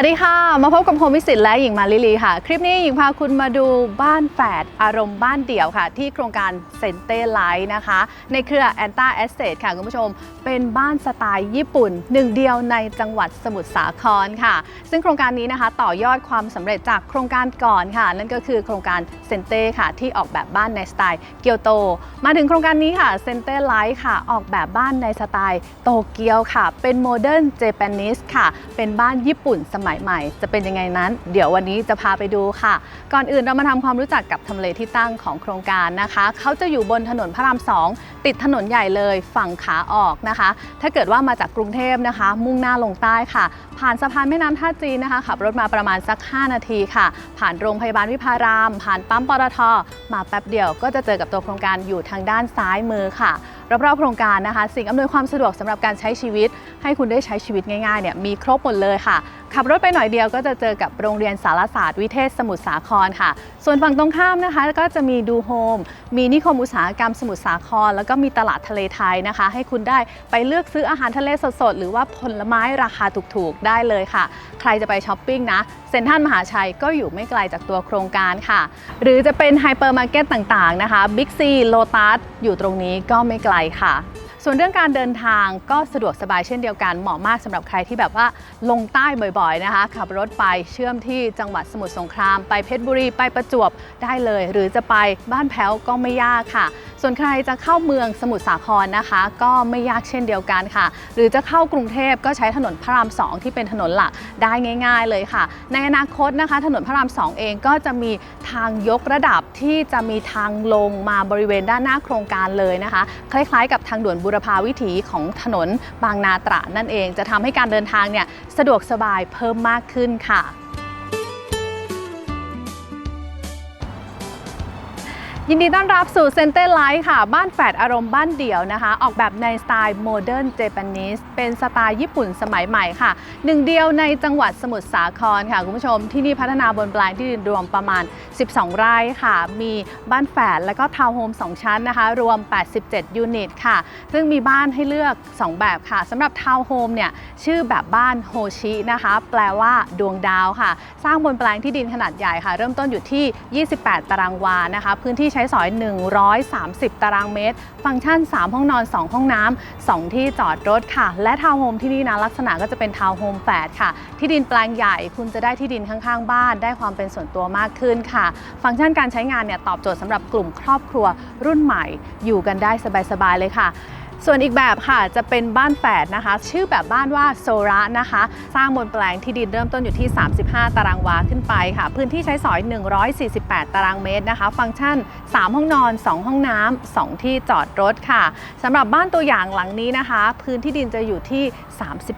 สวัสดีค่ะ มาพบกับโฮมิสิตและหญิงมาลิลีค่ะ คลิปนี้หญิงพาคุณมาดูบ้านแฝดอารมณ์บ้านเดี่ยวค่ะ ที่โครงการเซนเต้ไลท์นะคะ ในเครือแอนต้าแอสเซทค่ะ คุณผู้ชม เป็นบ้านสไตล์ญี่ปุ่น หนึ่งเดียวในจังหวัดสมุทรสาครค่ะ ซึ่งโครงการนี้นะคะ ต่อยอดความสำเร็จจากโครงการก่อนค่ะ นั่นก็คือโครงการเซนเต้ค่ะ ที่ออกแบบบ้านในสไตล์เกียวโต มาถึงโครงการนี้ค่ะเซนเต้ไลท์ค่ะ ออกแบบบ้านในสไตล์โตเกียวค่ะ เป็นโมเดิร์นเจแปนิสค่ะ เป็นบ้านญี่ปุ่นสมัยใหม่ จะเป็นยังไงนั้น เดี๋ยววันนี้จะพาไปดูค่ะ ก่อนอื่นเรามาทำความรู้จักกับทำเลที่ตั้งของโครงการนะคะ เขาจะอยู่บนถนนพระรามสองติดถนนใหญ่เลยฝั่งขาออกนะคะ ถ้าเกิดว่ามาจากกรุงเทพนะคะ มุ่งหน้าลงใต้ค่ะ ผ่านสะพานแม่น้ำท่าจีนนะคะขับรถมาประมาณสัก 5 นาทีค่ะ ผ่านโรงพยาบาลวิภาราม ผ่านปั๊มปตทมาแป๊บเดียวก็จะเจอกับตัวโครงการอยู่ทางด้านซ้ายมือค่ะ รอบๆโครงการนะคะ สิ่งอำนวยความสะดวกสำหรับการใช้ชีวิต ให้คุณได้ใช้ชีวิตง่ายๆเนี่ยมีครบหมดเลยค่ะ ขับรถไปหน่อยเดียวก็จะเจอกับโรงเรียนสารศาสตร์วิเทศสมุทรสาครค่ะ ส่วนฝั่งตรงข้ามนะคะก็จะมีดูโฮมมีนิคมอุตสาหกรรมสมุทรสาคร แล้วก็มีตลาดทะเลไทยนะคะ ให้คุณได้ไปเลือกซื้ออาหารทะเลสดๆหรือว่าผลไม้ราคาถูกๆได้เลยค่ะ ใครจะไปช้อปปิ้งนะเซ็นทรัลมหาชัยก็อยู่ไม่ไกลจากตัวโครงการค่ะ หรือจะเป็นไฮเปอร์มาร์เก็ตต่างๆนะคะบิ๊กซีโลตัสอยู่ตรงนี้ก็ไม่ไกลค่ะ ส่วนเรื่องการเดินทางก็สะดวกสบายเช่นเดียวกันเหมาะมากสำหรับใครที่แบบว่าลงใต้บ่อยๆนะคะ ขับรถไปเชื่อมที่จังหวัดสมุทรสงคราม ไปเพชรบุรีไปประจวบได้เลย หรือจะไปบ้านแพ้วก็ไม่ยากค่ะ ส่วนใครจะเข้าเมืองสมุทรสาครนะคะ ก็ไม่ยากเช่นเดียวกันค่ะ หรือจะเข้ากรุงเทพก็ใช้ถนนพระรามสองที่เป็นถนนหลักได้ง่าย ๆ เลยค่ะ ในอนาคตนะคะ ถนนพระรามสองเองก็จะมีทางยกระดับที่จะมีทางลงมาบริเวณด้านหน้าโครงการเลยนะคะ คล้ายๆ กับทางด่วนบุรพาวิถีของถนนบางนาตรานั่นเอง จะทำให้การเดินทางเนี่ยสะดวกสบายเพิ่มมากขึ้นค่ะ ยินดีต้อนรับสู่เซนเต้ไลท์ค่ะ บ้านแฝดอารมณ์บ้านเดี่ยวนะคะ ออกแบบในสไตล์โมเดิร์นเจแปนิสเป็นสไตล์ญี่ปุ่นสมัยใหม่ค่ะ หนึ่งเดียวในจังหวัดสมุทรสาครค่ะ คุณผู้ชมที่นี่พัฒนาบนแปลงที่ดินรวมประมาณ 12 ไร่ค่ะ มีบ้านแฝดและก็ทาวน์โฮม 2 ชั้นนะคะ รวม 87 ยูนิตค่ะ ซึ่งมีบ้านให้เลือก 2 แบบค่ะสำหรับทาวน์โฮมเนี่ยชื่อแบบบ้านโฮชินะคะ แปลว่าดวงดาวค่ะ สร้างบนแปลงที่ดินขนาดใหญ่ค่ะ เริ่มต้นอยู่ที่ 28 ตารางวานะคะ พื้นที่ใช้สอย 130 ตารางเมตร ฟังก์ชัน 3 ห้องนอน 2 ห้องน้ำ 2 ที่จอดรถค่ะ และทาวน์โฮมที่นี่นะลักษณะก็จะเป็นทาวน์โฮมแฝดค่ะ ที่ดินแปลงใหญ่คุณจะได้ที่ดินข้างๆ บ้าน ได้ความเป็นส่วนตัวมากขึ้นค่ะ ฟังก์ชันการใช้งานเนี่ยตอบโจทย์สำหรับกลุ่มครอบครัวรุ่นใหม่ อยู่กันได้สบายๆเลยค่ะ ส่วนอีกแบบค่ะจะเป็นบ้านแฝดนะคะ ชื่อแบบบ้านว่าโซระนะคะ สร้างบนแปลงที่ดินเริ่มต้นอยู่ที่ 35 ตารางวาขึ้นไปค่ะ พื้นที่ใช้สอย 148 ตารางเมตรนะคะ ฟังก์ชัน 3 ห้องนอน 2 ห้องน้ำ2ที่จอดรถค่ะสำหรับบ้านตัวอย่างหลังนี้นะคะ พื้นที่ดินจะอยู่ที่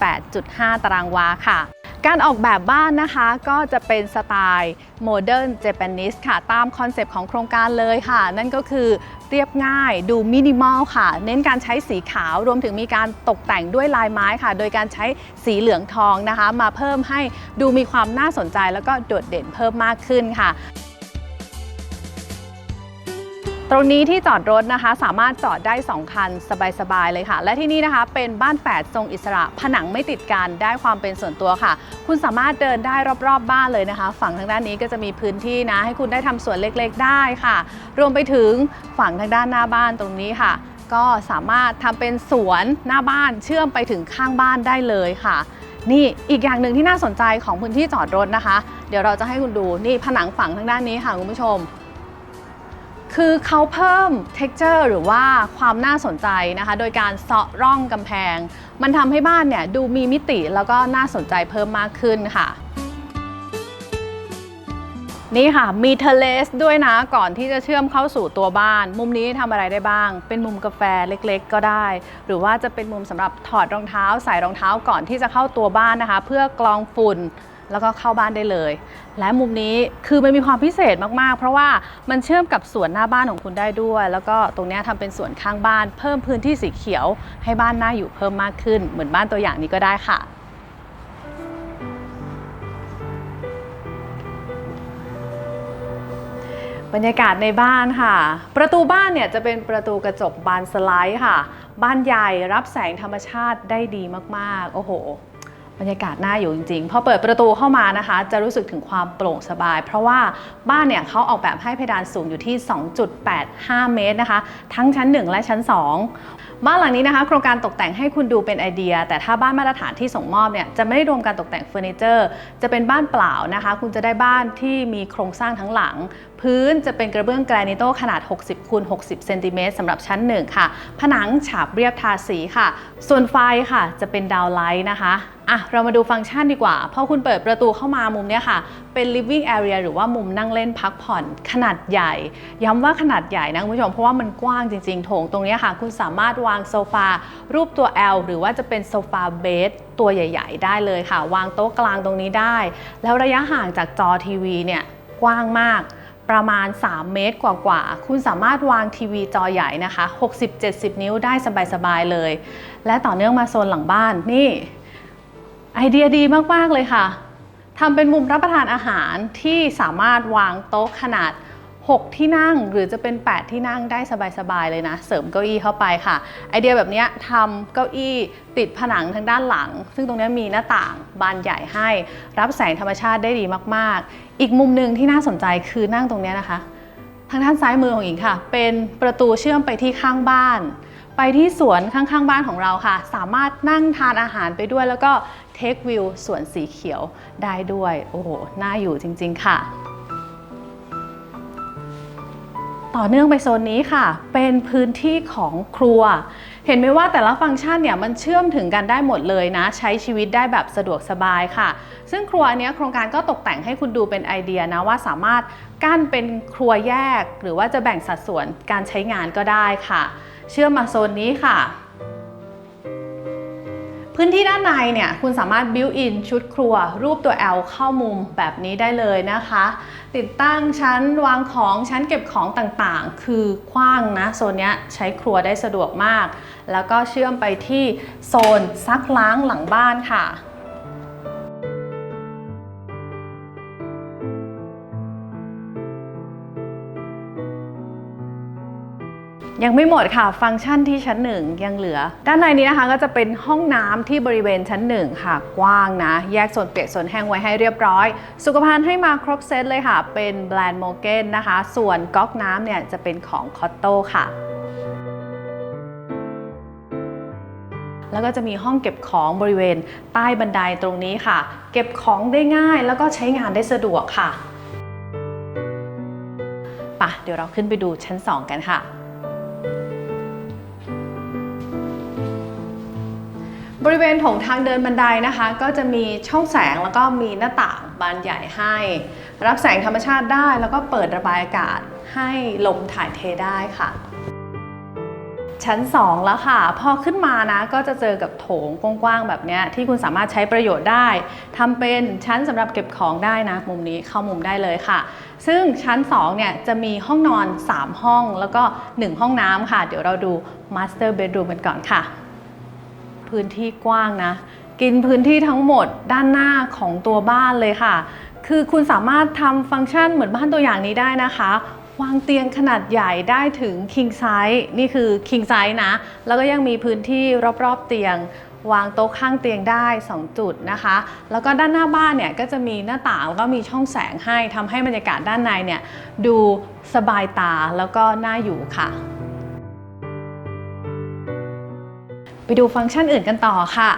38.5 ตารางวาค่ะ การออกแบบบ้านนะคะก็จะเป็นสไตล์โมเดิร์นเจแปนิสค่ะ ตามคอนเซปต์ของโครงการเลยค่ะ นั่นก็คือเรียบง่ายดูมินิมอลค่ะ เน้นการใช้สีขาวรวมถึงมีการตกแต่งด้วยลายไม้ค่ะ โดยการใช้สีเหลืองทองนะคะ มาเพิ่มให้ดูมีความน่าสนใจแล้วก็โดดเด่นเพิ่มมากขึ้นค่ะ ตรงนี้ที่จอดรถนะคะ สามารถจอดได้ 2 คัน สบายๆเลยค่ะ และที่นี่นะคะเป็นบ้านแฝดทรงอิสระ ผนังไม่ติดกันได้ความเป็นส่วนตัวค่ะ คุณสามารถเดินได้รอบๆบ้านเลยนะคะ ฝั่งทางด้านนี้ก็จะมีพื้นที่นะ ให้คุณได้ทำสวนเล็กๆ ได้ค่ะ รวมไปถึงฝั่งทางด้านหน้าบ้านตรงนี้ค่ะ ก็สามารถทำเป็นสวนหน้าบ้านเชื่อมไปถึงข้างบ้านได้เลยค่ะนี่อีกอย่างหนึ่งที่น่าสนใจของพื้นที่จอดรถนะคะ เดี๋ยวเราจะให้คุณดูนี่ผนังฝั่งทางด้านนี้ค่ะคุณผู้ชม คือเขาเพิ่ม texture หรือว่าความน่าสนใจนะคะ โดยการเซาะร่องกำแพง มันทำให้บ้านเนี่ยดูมีมิติแล้วก็น่าสนใจเพิ่มมากขึ้นค่ะ นี่ค่ะมีเทเลสด้วยนะก่อนที่จะเชื่อมเข้าสู่ตัวบ้าน มุมนี้ทำอะไรได้บ้าง เป็นมุมกาแฟเล็กๆ ก็ได้ หรือว่าจะเป็นมุมสำหรับถอดรองเท้า ใส่รองเท้าก่อนที่จะเข้าตัวบ้านนะคะ เพื่อกรองฝุ่น แล้วก็เข้าบ้านได้เลย และมุมนี้คือมันมีความพิเศษมากๆ เพราะว่ามันเชื่อมกับสวนหน้าบ้านของคุณได้ด้วย แล้วก็ตรงนี้ยทำเป็นสวนข้างบ้าน เพิ่มพื้นที่สีเขียว ให้บ้านน่าอยู่เพิ่มมากขึ้น เหมือนบ้านตัวอย่างนี้ก็ได้ค่ะบรรยากาศในบ้านค่ะ ประตูบ้านเนี่ยจะเป็นประตูกระจกบานสไลด์ค่ะ บ้านใหญ่รับแสงธรรมชาติได้ดีมากๆ โอ้โห บรรยากาศน่าอยู่จริงๆ พอเปิดประตูเข้ามานะคะ จะรู้สึกถึงความโปร่งสบาย เพราะว่าบ้านเนี่ยเขาออกแบบให้เพดานสูงอยู่ที่ 2.85 เมตรนะคะ ทั้งชั้น 1 และชั้น 2 บ้านหลังนี้นะคะ โครงการตกแต่งให้คุณดูเป็นไอเดีย แต่ถ้าบ้านมาตรฐานที่ส่งมอบเนี่ยจะไม่ได้รวมการตกแต่งเฟอร์นิเจอร์ จะเป็นบ้านเปล่านะคะ คุณจะได้บ้านที่มีโครงสร้างทั้งหลัง พื้นจะเป็นกระเบื้องแกรนิโตขนาด 60คูณ60เซนติเมตรสำหรับชั้น 1 ค่ะ ผนังฉาบเรียบทาสีค่ะ ส่วนไฟค่ะจะเป็นดาวไลท์นะคะอะเรามาดูฟังก์ชันดีกว่า พอคุณเปิดประตูเข้ามามุมเนี้ยค่ะ เป็น living area หรือว่ามุมนั่งเล่นพักผ่อนขนาดใหญ่ ย้ำว่าขนาดใหญ่นะคุณผู้ชม เพราะว่ามันกว้างจริงๆ โถงตรงนี้ค่ะ คุณสามารถวางโซฟา รูปตัว L หรือว่าจะเป็นโซฟาเบสตัวใหญ่ ๆ ได้เลยค่ะ วางโต๊ะกลางตรงนี้ได้ แล้วระยะห่างจากจอทีวีเนี่ยกว้างมาก ประมาณ 3 เมตรกว่าๆ คุณสามารถวางทีวีจอใหญ่นะคะ 60-70 นิ้วได้สบายๆ เลย และต่อเนื่องมาโซนหลังบ้าน นี่ ไอเดียดีมากๆ เลยค่ะ ทำเป็นมุมรับประทานอาหารที่สามารถวางโต๊ะขนาด 6 ที่นั่งหรือจะเป็น 8 ที่นั่งได้สบายๆเลยนะ เสริมเก้าอี้เข้าไปค่ะ ไอเดียแบบนี้ทำเก้าอี้ติดผนังทางด้านหลัง ซึ่งตรงนี้มีหน้าต่างบานใหญ่ให้ รับแสงธรรมชาติได้ดีมากๆ อีกมุมหนึ่งที่น่าสนใจคือนั่งตรงนี้นะคะ ทางด้านซ้ายมือของหญิงค่ะ เป็นประตูเชื่อมไปที่ข้างบ้าน ไปที่สวนข้างๆบ้านของเราค่ะ สามารถนั่งทานอาหารไปด้วยแล้วก็เทควิวสวนสีเขียวได้ด้วย โอ้โหน่าอยู่จริง ๆ ค่ะ ต่อเนื่องไปโซนนี้ค่ะ เป็นพื้นที่ของครัว เห็นไหมว่าแต่ละฟังก์ชันเนี่ยมันเชื่อมถึงกันได้หมดเลยนะ ใช้ชีวิตได้แบบสะดวกสบายค่ะ ซึ่งครัวอันเนี้ยโครงการก็ตกแต่งให้คุณดูเป็นไอเดียนะว่าสามารถกั้นเป็นครัวแยก หรือว่าจะแบ่งสัดส่วนการใช้งานก็ได้ค่ะ เชื่อมมาโซนนี้ค่ะพื้นที่ด้านในเนี่ยคุณสามารถ built in ชุดครัว รูปตัว L เข้ามุมแบบนี้ได้เลยนะคะ ติดตั้งชั้นวางของชั้นเก็บของต่างๆ คือกว้างนะโซนนี้ใช้ครัวได้สะดวกมาก แล้วก็เชื่อมไปที่โซนซักล้างหลังบ้านค่ะ ยังไม่หมดค่ะ ฟังก์ชันที่ชั้นหนึ่งยังเหลือ ด้านในนี้นะคะก็จะเป็นห้องน้ำที่บริเวณชั้นหนึ่งค่ะ กว้างนะ แยกส่วนเปียกส่วนแห้งไว้ให้เรียบร้อย สุขภัณฑ์ให้มาครบเซตเลยค่ะ เป็นแบรนด์โมเกนนะคะ ส่วนก๊อกน้ำเนี่ยจะเป็นของคอตโต้ค่ะแล้วก็จะมีห้องเก็บของบริเวณใต้บันไดตรงนี้ค่ะ เก็บของได้ง่ายแล้วก็ใช้งานได้สะดวกค่ะปะเดี๋ยวเราขึ้นไปดูชั้น 2 กันค่ะ บริเวณโถงทางเดินบันไดนะคะ ก็จะมีช่องแสงแล้วก็มีหน้าต่างบานใหญ่ให้ รับแสงธรรมชาติได้แล้วก็เปิดระบายอากาศให้ลมถ่ายเทได้ค่ะ ชั้น 2 แล้วค่ะ พอขึ้นมานะก็จะเจอกับโถงกว้างๆแบบเนี้ยที่คุณสามารถใช้ประโยชน์ได้ทำเป็นชั้นสำหรับเก็บของได้นะ มุมนี้เข้ามุมได้เลยค่ะ ซึ่งชั้น2เนี่ยจะมีห้องนอน 3 ห้องแล้วก็ 1 ห้องน้ำค่ะ เดี๋ยวเราดู Master Bedroom กันก่อนค่ะ พื้นที่กว้างนะ กินพื้นที่ทั้งหมดด้านหน้าของตัวบ้านเลยค่ะ คือคุณสามารถทำฟังก์ชันเหมือนบ้านตัวอย่างนี้ได้นะคะ วางเตียงขนาดใหญ่ได้ถึง king size นี่คือ king size นะ แล้วก็ยังมีพื้นที่รอบๆเตียงวางโต๊ะข้างเตียงได้ 2 จุดนะคะ แล้วก็ด้านหน้าบ้านเนี่ยก็จะมีหน้าต่างแล้วก็มีช่องแสงให้ทำให้บรรยากาศด้านในเนี่ยดูสบายตาแล้วก็น่าอยู่ค่ะ ไปดูฟังก์ชันอื่นกันต่อค่ะ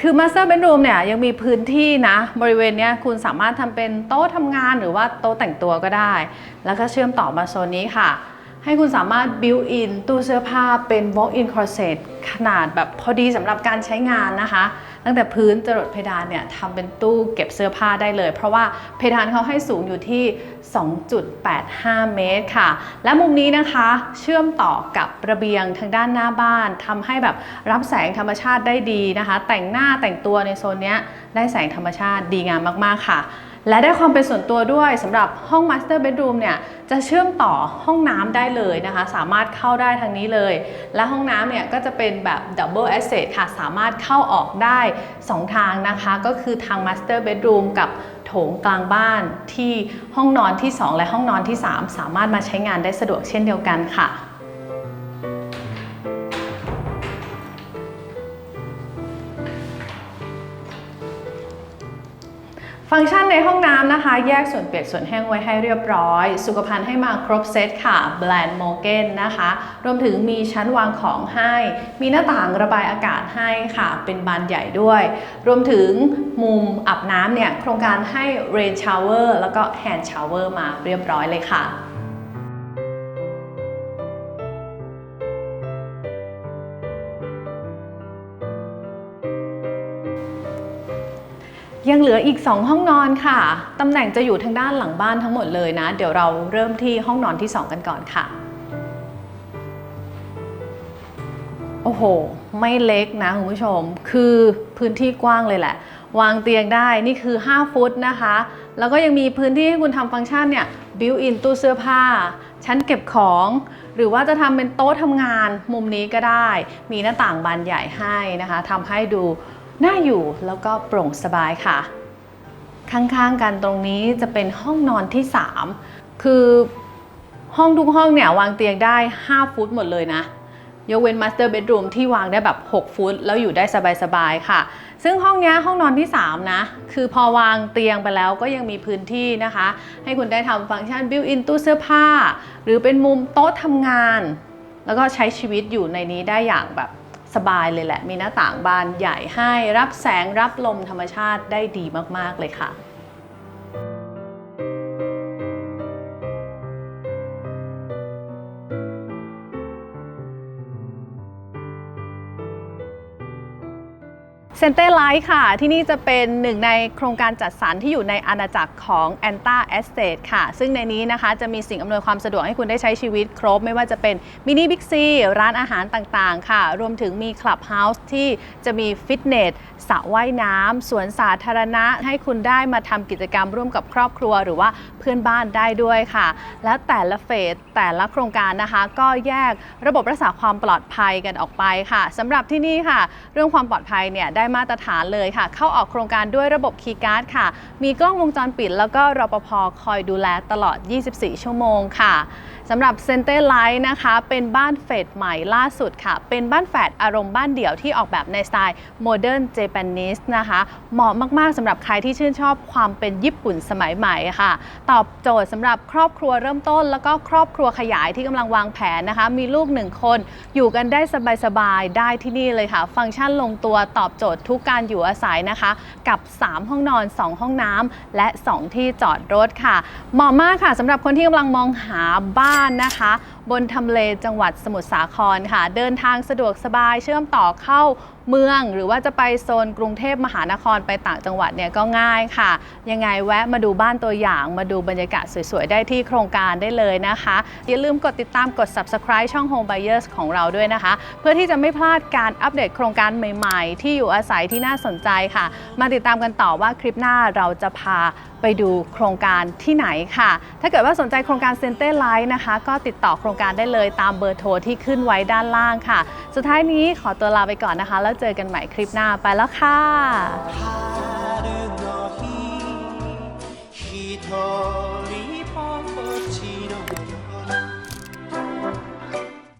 คือ Master Bedroom เนี่ยยังมีพื้นที่นะ บริเวณนี้คุณสามารถทำเป็นโต๊ะทำงานหรือว่าโต๊ะแต่งตัวก็ได้ แล้วก็เชื่อมต่อมาโซนนี้ค่ะ ให้คุณสามารถ built in ตู้เสื้อผ้าเป็น walk-in closet ขนาดแบบพอดีสำหรับการใช้งานนะคะ ตั้งแต่พื้นจรดเพดานเนี่ยทำเป็นตู้เก็บเสื้อผ้าได้เลย เพราะว่าเพดานเขาให้สูงอยู่ที่ 2.85 เมตรค่ะ และมุมนี้นะคะเชื่อมต่อกับระเบียงทางด้านหน้าบ้านทำให้แบบรับแสงธรรมชาติได้ดีนะคะ แต่งหน้าแต่งตัวในโซนนี้ได้แสงธรรมชาติดีงามมากๆค่ะ และได้ความเป็นส่วนตัวด้วยสำหรับห้อง Master Bedroom เนี่ยจะเชื่อมต่อห้องน้ำได้เลยนะคะ สามารถเข้าได้ทางนี้เลย และห้องน้ำเนี่ยก็จะเป็นแบบ Double Access ค่ะ สามารถเข้าออกได้ 2 ทางนะคะ ก็คือทาง Master Bedroom กับโถงกลางบ้านที่ห้องนอนที่ 2 และห้องนอนที่ 3 สามารถมาใช้งานได้สะดวกเช่นเดียวกันค่ะ ฟังก์ชันในห้องน้ำนะคะ แยกส่วนเปียกส่วนแห้งไว้ให้เรียบร้อย สุขภัณฑ์ให้มาครบเซตค่ะแบรนด์โมเกนนะคะ รวมถึงมีชั้นวางของให้ มีหน้าต่างระบายอากาศให้ค่ะ เป็นบานใหญ่ด้วย รวมถึงมุมอาบน้ำเนี่ย โครงการให้เรนชาวเวอร์แล้วก็ hand shower มาเรียบร้อยเลยค่ะ ยังเหลืออีก 2 ห้องนอนค่ะ ตำแหน่งจะอยู่ทางด้านหลังบ้านทั้งหมดเลยนะ เดี๋ยวเราเริ่มที่ห้องนอนที่ 2 กันก่อนค่ะ โอ้โห ไม่เล็กนะคุณผู้ชม คือพื้นที่กว้างเลยแหละ วางเตียงได้ นี่คือ 5 ฟุตนะคะ แล้วก็ยังมีพื้นที่ให้คุณทำฟังก์ชันเนี่ย บิวอินตู้เสื้อผ้า ชั้นเก็บของ หรือว่าจะทำเป็นโต๊ะทำงานมุมนี้ก็ได้ มีหน้าต่างบานใหญ่ให้นะคะทำให้ดู น่าอยู่แล้วก็โปร่งสบายค่ะ ข้างๆกันตรงนี้จะเป็นห้องนอนที่ 3 คือห้องทุกห้องเนี่ยวางเตียงได้ 5 ฟุตหมดเลยนะยกเว้นมาสเตอร์เบดรูมที่วางได้แบบ 6 ฟุต แล้วอยู่ได้สบายๆค่ะ ซึ่งห้องนี้ห้องนอนที่ 3 นะ คือพอวางเตียงไปแล้วก็ยังมีพื้นที่นะคะ ให้คุณได้ทำฟังก์ชันบิวอินตู้เสื้อผ้า หรือเป็นมุมโต๊ะทำงาน แล้วก็ใช้ชีวิตอยู่ในนี้ได้อย่างแบบ สบายเลยแหละ มีหน้าต่างบานใหญ่ให้รับแสงรับลมธรรมชาติได้ดีมาก ๆ เลยค่ะ เซนเต้ไลท์ค่ะ ที่นี่จะเป็นหนึ่งในโครงการจัดสรรที่อยู่ในอาณาจักรของ a n t a Estate ค่ะ ซึ่งในนี้นะคะจะมีสิ่งอำนวยความสะดวกให้คุณได้ใช้ชีวิตครบ ไม่ว่าจะเป็นมินิบิ๊กซีร้านอาหารต่างๆ ค่ะ รวมถึงมีคลับเฮาส์ที่จะมีฟิตเนสสระว่ายน้ำสวนสาธารณะ ให้คุณได้มาทำกิจกรรมร่วมกับครอบครัว หรือว่าเพื่อนบ้านได้ด้วยค่ะ และแต่ละเฟสแต่ละโครงการนะคะ ก็แยกระบบรักษาความปลอดภัยกันออกไปค่ะสำหรับที่นี่ค่ะ เรื่องความปลอดภัยเนี่ยได้มาตรฐานเลยค่ะ เข้าออกโครงการด้วยระบบคีย์การ์ดค่ะ มีกล้องวงจรปิด แล้วก็รปภคอยดูแลตลอด 24 ชั่วโมงค่ะสำหรับเซนเต r ไลท์นะคะ เป็นบ้านเฟสใหม่ล่าสุดค่ะ เป็นบ้านแฝดอารมณ์บ้านเดี่ยวที่ออกแบบในสไตล์โมเดิร์นเจแปนิสนะคะ เหมาะมากๆสำหรับใครที่ชื่นชอบความเป็นญี่ปุ่นสมัยใหม่ค่ะ ตอบโจทย์สำหรับครอบครัวเริ่มต้น แล้วก็ครอบครัวขยายที่กำลังวางแผนนะคะ มีลูกหนึ่งคนอยู่กันได้สบายๆได้ที่นี่เลยค่ะ ฟังก์ชันลงตัวตอบโจทย์ทุกการอยู่อาศัยนะคะ กับ 3 ห้องนอน 2 ห้องน้ำและ 2 ที่จอดรถค่ะ เหมาะมากค่ะสำหรับคนที่กำลังมองหาบ้านนะคะ บนทำเลจังหวัดสมุทรสาครค่ะ เดินทางสะดวกสบายเชื่อมต่อเข้าเมือง หรือว่าจะไปโซนกรุงเทพมหานครไปต่างจังหวัดเนี่ยก็ง่ายค่ะ ยังไงแวะมาดูบ้านตัวอย่างมาดูบรรยากาศสวยๆ ได้ที่โครงการได้เลยนะคะ อย่าลืมกดติดตามกด subscribe ช่อง Home Buyers ของเราด้วยนะคะ เพื่อที่จะไม่พลาดการอัปเดตโครงการใหม่ๆ ที่อยู่อาศัยที่น่าสนใจค่ะ มาติดตามกันต่อว่าคลิปหน้าเราจะพาไปดูโครงการที่ไหนค่ะ ถ้าเกิดว่าสนใจโครงการเซนเต้ไลท์นะคะ ก็ติดต่อโครงการได้เลยตามเบอร์โทรที่ขึ้นไว้ด้านล่างค่ะ สุดท้ายนี้ขอตัวลาไปก่อนนะคะ แล้วเจอกันใหม่คลิปหน้าไปแล้วค่ะ